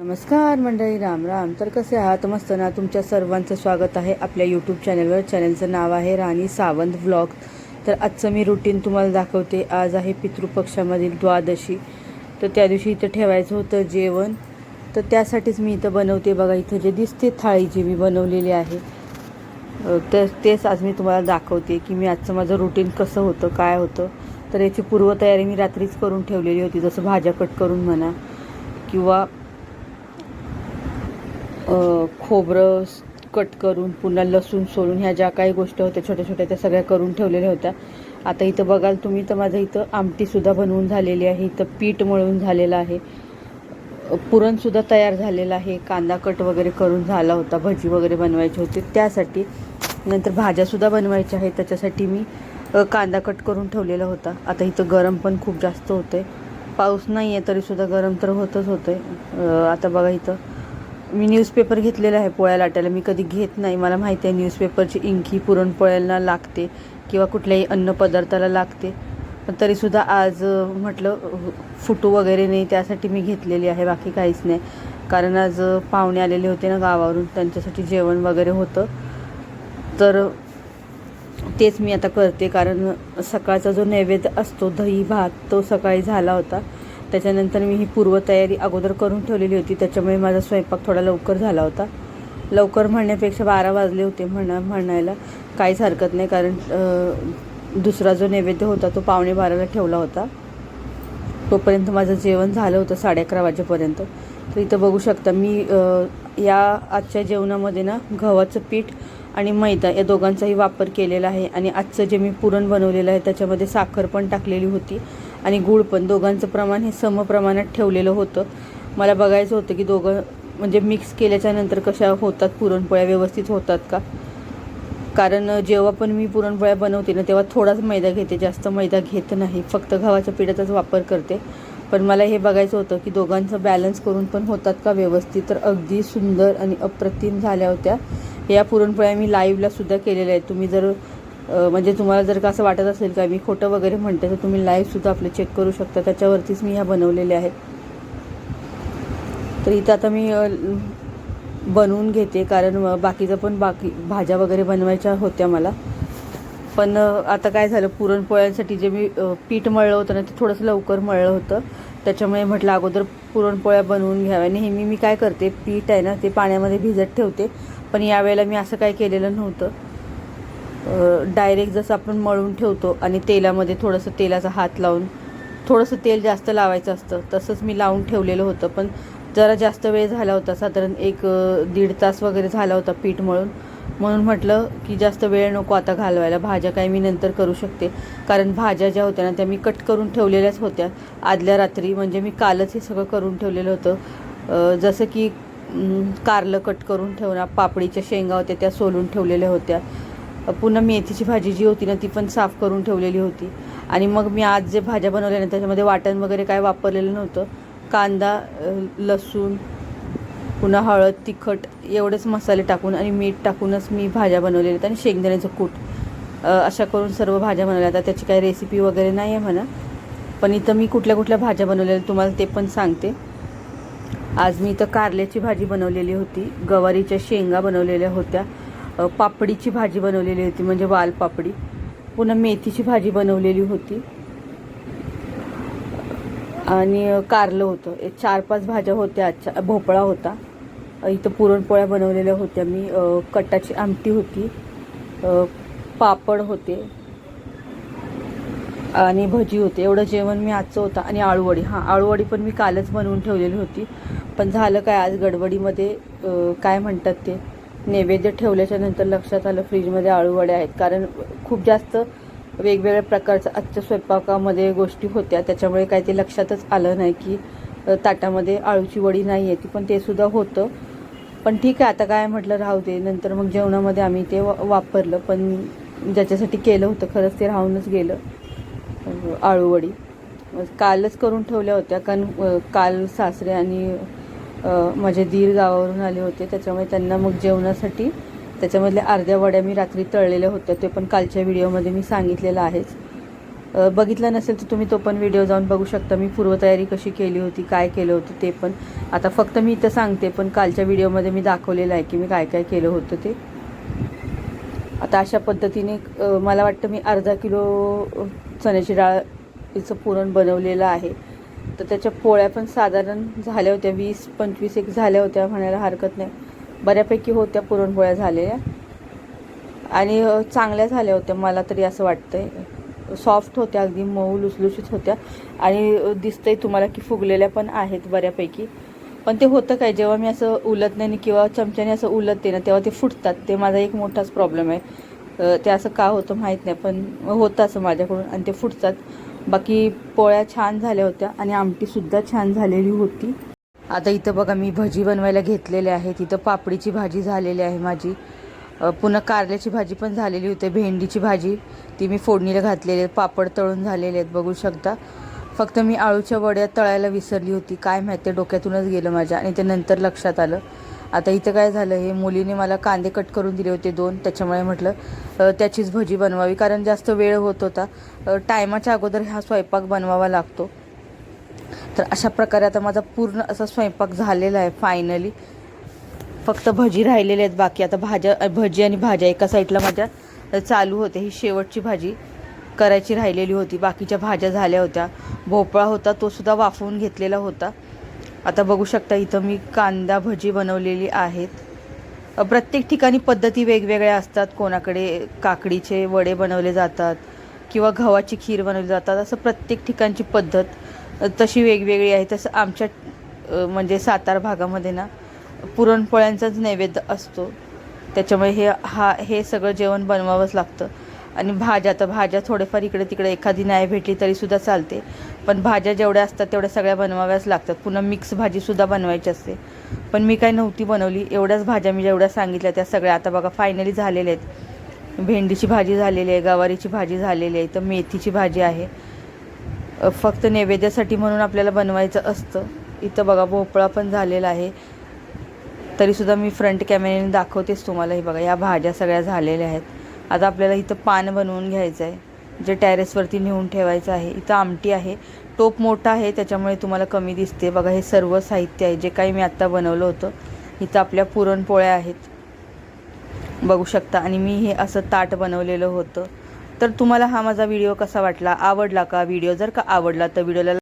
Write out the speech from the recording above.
नमस्कार मंडळी राम राम. तर कसे आहात? मस्त ना? तुमच्या सर्वांचं स्वागत आहे आपल्या यूट्यूब चॅनलवर चॅनलचं नाव आहे राणी सावंत व्लॉग तर आजचं मी रुटीन तुम्हाला दाखवते. आज आहे पितृपक्षामधील द्वादशी. तर त्या दिवशी इथं ठेवायचं होतं जेवण. तर त्यासाठीच मी इथं बनवते बघा इथं जे दिसते थाळी जी मी बनवलेली आहे. तर तेच आज मी तुम्हाला दाखवते की मी आजचं माझं रुटीन कसं होतं काय होतं. तर याची पूर्वतयारी मी रात्रीच करून ठेवलेली होती जसं भाज्या कट करून म्हणा किंवा खोबरं कट करून पुन्हा लसूण सोलून ह्या ज्या काही गोष्टी होत्या छोट्या छोट्या त्या सगळ्या करून ठेवलेल्या होत्या. आता इथं बघाल तुम्ही तर माझं इथं आमटीसुद्धा बनवून झालेली आहे. इथं पीठ मळून झालेलं आहे. पुरणसुद्धा तयार झालेलं आहे. कांदा कट वगैरे करून झाला होता भजी वगैरे बनवायची होती. त्यासाठी नंतर भाज्यासुद्धा बनवायच्या आहेत. त्याच्यासाठी मी कांदा कट करून ठेवलेला होता. आता इथं गरम पण खूप जास्त होतं आहे पाऊस नाही आहे तरीसुद्धा गरम तर होतच होतं आहे आता बघा इथं मी न्यूजपेपर घेतलेला आहे पोळ्या लाटायला. मी कधी घेत नाही. मला माहिती आहे न्यूजपेपरची इंकी पुरणपोळ्यांना लागते किंवा कुठल्याही अन्नपदार्थाला लागते. पण तरीसुद्धा आज म्हटलं फुटू वगैरे नाही त्यासाठी मी घेतलेली आहे. बाकी काहीच नाही. कारण आज पाहुणे आलेले होते ना गावावरून. त्यांच्यासाठी जेवण वगैरे होतं. तर तेच मी आता करते. कारण सकाळचा जो नैवेद्य असतो दही भात तो सकाळी झाला होता. त्याच्यानंतर मी ही पूर्वतयारी अगोदर करून ठेवलेली होती. त्याच्यामुळे माझा स्वयंपाक थोडा लवकर झाला होता. लवकर म्हणण्यापेक्षा बारा वाजले होते म्हणा म्हणायला काहीच हरकत नाही कारण दुसरा जो नैवेद्य होता तो पावणे बाराला ठेवला होता. तोपर्यंत माझं जेवण झालं होतं साडे अकरा वाजेपर्यंत. तर इथं बघू शकता मी या आजच्या जेवणामध्ये ना गव्हाचं पीठ आणि मैदा या दोघांचाही वापर केलेला आहे. आणि आजचं जे मी पुरण बनवलेलं आहे त्याच्यामध्ये साखर पण टाकलेली होती. आणि गूळ पण दोघांचं प्रमाण हे समप्रमाणात ठेवलेलं होतं. मला बघायचं होतं की दोघं म्हणजे मिक्स केल्याच्यानंतर कशा होतात पुरणपोळ्या व्यवस्थित होतात का? कारण जेव्हा पण मी पुरणपोळ्या बनवते ना तेव्हा थोडाच मैदा घेते जास्त मैदा घेत नाही. फक्त गव्हाच्या पिठाचाच वापर करते. पण मला हे बघायचं होतं की दोघांचं बॅलन्स करून पण होतात का व्यवस्थित? तर अगदी सुंदर आणि अप्रतिम झाल्या होत्या. या पुरणपोळ्या मी लाईव्हला सुद्धा केलेल्या आहेत. तुम्ही जर म्हणजे तुम्हाला जर का असं वाटत असेल का मी खोटं वगैरे म्हणते तर तुम्ही लाईव्हसुद्धा आपले चेक करू शकता. त्याच्यावरतीच मी ह्या बनवलेल्या आहेत. तर इथं आता मी बनवून घेते कारण बाकीचं पण बाकी भाज्या वगैरे बनवायच्या होत्या मला. पण आता काय झालं पुरणपोळ्यांसाठी जे मी पीठ मळलं होतं ना ते थोडंसं लवकर मळलं होतं. त्याच्यामुळे म्हटलं अगोदर पुरणपोळ्या बनवून घ्याव्या. नेहमी मी काय करते पीठ आहे ना ते पाण्यामध्ये भिजत ठेवते. पण यावेळेला मी असं काय केलेलं नव्हतं. डायरेक्ट जसं आपण मळून ठेवतो आणि तेलामध्ये थोडंसं तेलाचा हात लावून थोडंसं तेल जास्त लावायचं असतं तसंच मी लावून ठेवलेलं होतं. पण जरा जास्त वेळ झाला होता साधारण एक दीड तास वगैरे झाला होता पीठ मळून. म्हणून म्हटलं की जास्त वेळ नको आता घालवायला भाज्या काय मी नंतर करू शकते. कारण भाज्या ज्या होत्या ना त्या मी कट करून ठेवलेल्याच होत्या. आदल्या रात्री म्हणजे मी कालच हे सगळं करून ठेवलेलं होतं. जसं की कारलं कट करून ठेवणं पापडीच्या शेंगा होत्या त्या सोलून ठेवलेल्या होत्या. पुन्हा मेथीची भाजी जी होती ना ती पण साफ करून ठेवलेली होती. आणि मग मी आज जे भाज्या बनवल्या ना त्याच्यामध्ये वाटण वगैरे काय वापरलेलं नव्हतं. कांदा लसूण पुन्हा हळद तिखट एवढेच मसाले टाकून आणि मीठ टाकूनच मी भाज्या बनवलेल्या आहेत. आणि शेंगदाण्याचं कूट अशा करून सर्व भाज्या बनवल्या आता त्याची काही रेसिपी वगैरे नाही आहे म्हणा. पण इथं मी कुठल्या कुठल्या भाज्या बनवलेल्या तुम्हाला ते पण सांगते. आज मी इथं कारल्याची भाजी बनवलेली होती. गवारीच्या शेंगा बनवलेल्या होत्या. पापडीची भाजी बनवलेली होती म्हणजे वाल पापडी. पुन्हा मेथीची भाजी बनवलेली होती. आणि कारलं होतं. एक चार पाच भाज्या होत्या आजच्या भोपळा होता. इथं पुरणपोळ्या बनवलेल्या होत्या. मी कटाची आमटी होती पापड होते आणि भजी होते. एवढं जेवण मी आजचं होतं. आणि आळूवडी. हां आळूवडी पण मी कालच बनवून ठेवलेली होती. पण झालं काय आज गडबडीमध्ये काय म्हणतात ते? नैवेद्य ठेवल्याच्या नंतर लक्षात आलं फ्रीजमध्ये आळूवड्या आहेत. कारण खूप जास्त वेगवेगळ्या प्रकारच्या आजच्या स्वयंपाकामध्ये गोष्टी होत्या. त्याच्यामुळे काय ते लक्षातच आलं नाही की ताटामध्ये आळूची वडी नाही आहे ती. पण ते सुद्धा होतं. पण ठीक आहे आता काय म्हटलं राहू दे. नंतर मग जेवणामध्ये आम्ही ते वापरलं. पण ज्याच्यासाठी केलं होतं खरंच ते राहूनच गेलं. आळूवडी. कालच करून ठेवल्या होत्या. कारण काल सासरे आणि माझे दीर गावावरून आले होते. त्याच्यामुळे त्यांना मग जेवणासाठी त्याच्यामधल्या अर्ध्या वड्या मी रात्री तळलेल्या होत्या. ते पण कालच्या व्हिडिओमध्ये मी सांगितलेलं आहेच. बघितलं बघितला नसेल तर तुम्ही तो पण व्हिडिओ जाऊन बघू शकता. मी पूर्वतयारी कशी केली होती काय केलं होतं ते पण. आता फक्त मी इथं सांगते पण कालच्या व्हिडिओमध्ये मी दाखवलेलं आहे की मी काय काय केलं होतं ते. आता अशा पद्धतीने मला वाटतं मी अर्धा किलो चण्याची डाळीचं पुरण बनवलेलं आहे. तर त्याच्या पोळ्या पण साधारण झाल्या होत्या वीस पंचवीस एक झाल्या होत्या म्हणायला हरकत नाही. बऱ्यापैकी होत्या पुरणपोळ्या झालेल्या. आणि चांगल्या झाल्या होत्या मला तरी असं वाटतंय. सॉफ्ट होत्या अगदी मऊ लुसलुशीत होत्या. आणि दिसतंय तुम्हाला की फुगलेल्या पण आहेत बऱ्यापैकी. पण ते होतं काय जेव्हा मी असं उलटण्याने किंवा चमच्याने असं उलटते ना तेव्हा ते फुटतात. ते माझा एक मोठाच प्रॉब्लेम आहे. ते असं का होतं माहीत नाही पण होतं असं माझ्याकडून. आणि ते फुटतात. बाकी पोळ्या छान झाल्या होत्या आणि आमटीसुद्धा छान झालेली होती. आता इथं बघा मी भजी बनवायला घेतलेले आहेत तिथं पापडीची भाजी झालेली आहे माझी. पुन्हा कारल्याची भाजी पण झालेली होती भेंडीची भाजी. ती मी फोडणीला घातलेली आहे पापड तळून झालेले आहेत बघू शकता. फक्त मी आळूच्या वड्या तळायला विसरली होती. काय माहिती डोक्यातूनच गेलं माझ्या आणि ते नंतर लक्षात आलं. आता इथं काय झालं हे मुलीने मला कांदे कट करून दिले होते दोन त्याच्यामुळे म्हटलं त्याचीच भजी बनवावी कारण जास्त वेळ होत होता. टायमाच्या अगोदर हा स्वयंपाक बनवावा लागतो. तर अशा प्रकारे आता माझा पूर्ण असा स्वयंपाक झालेला आहे फायनली फक्त भजी राहिलेले आहेत बाकी आता भाज्या भजी आणि भाज्या एका साईडला माझ्या चालू होते. ही शेवटची भाजी करायची राहिलेली होती. बाकीच्या भाज्या झाल्या होत्या. भोपळा होता तो सुद्धा वाफवून घेतलेला होता. आता बघू शकता इथं मी कांदा भजी बनवलेली आहेत. प्रत्येक ठिकाणी पद्धती वेगवेगळ्या असतात. कोणाकडे काकडीचे वडे बनवले जातात किंवा गव्हाची खीर बनवली जातात. असं प्रत्येक ठिकाणची पद्धत तशी वेगवेगळी आहे. तसं आमच्या म्हणजे सातारा भागामध्ये ना पुरणपोळ्यांचाच नैवेद्य असतो. त्याच्यामुळे हे हा हे सगळं जेवण बनवावंच लागतं. आणि भाज्या तर भाज्या थोडेफार इकडे तिकडे एखादी नाही भेटली तरीसुद्धा चालते. पण भाज्या जेवढ्या असतात तेवढ्या सगळ्या बनवाव्याच लागतात. पुन्हा मिक्स भाजीसुद्धा बनवायची असते. पण मी काय नव्हती बनवली. एवढ्याच भाज्या मी जेवढ्या सांगितल्या त्या सगळ्या आता बघा फायनली झालेल्या आहेत. भेंडीची भाजी झालेली आहे गवारीची भाजी झालेली आहे तर मेथीची भाजी आहे. फक्त नैवेद्यासाठी म्हणून आपल्याला बनवायचं असतं. इथं बघा भोपळा पण झालेला आहे. तरीसुद्धा मी फ्रंट कॅमेऱ्याने दाखवतेच तुम्हाला. हे बघा या भाज्या सगळ्या झालेल्या आहेत. आता आपल्याला इथं पान बनवून घ्यायचं आहे जे टॅरेसवरती नेऊन ठेवायचं आहे. इथं आमटी आहे. टोप मोठा आहे. त्याच्यामुळे तुम्हाला कमी दिसते. बघा हे सर्व साहित्य आहे. जे काही मी आत्ता बनवलं होतं इथं आपल्या पुरणपोळ्या आहेत. बघू शकता. आणि मी हे असं ताट बनवलेलं होतं. तर तुम्हाला हा माझा व्हिडिओ कसा वाटला? आवडला का व्हिडिओ जर का आवडला तर व्हिडिओला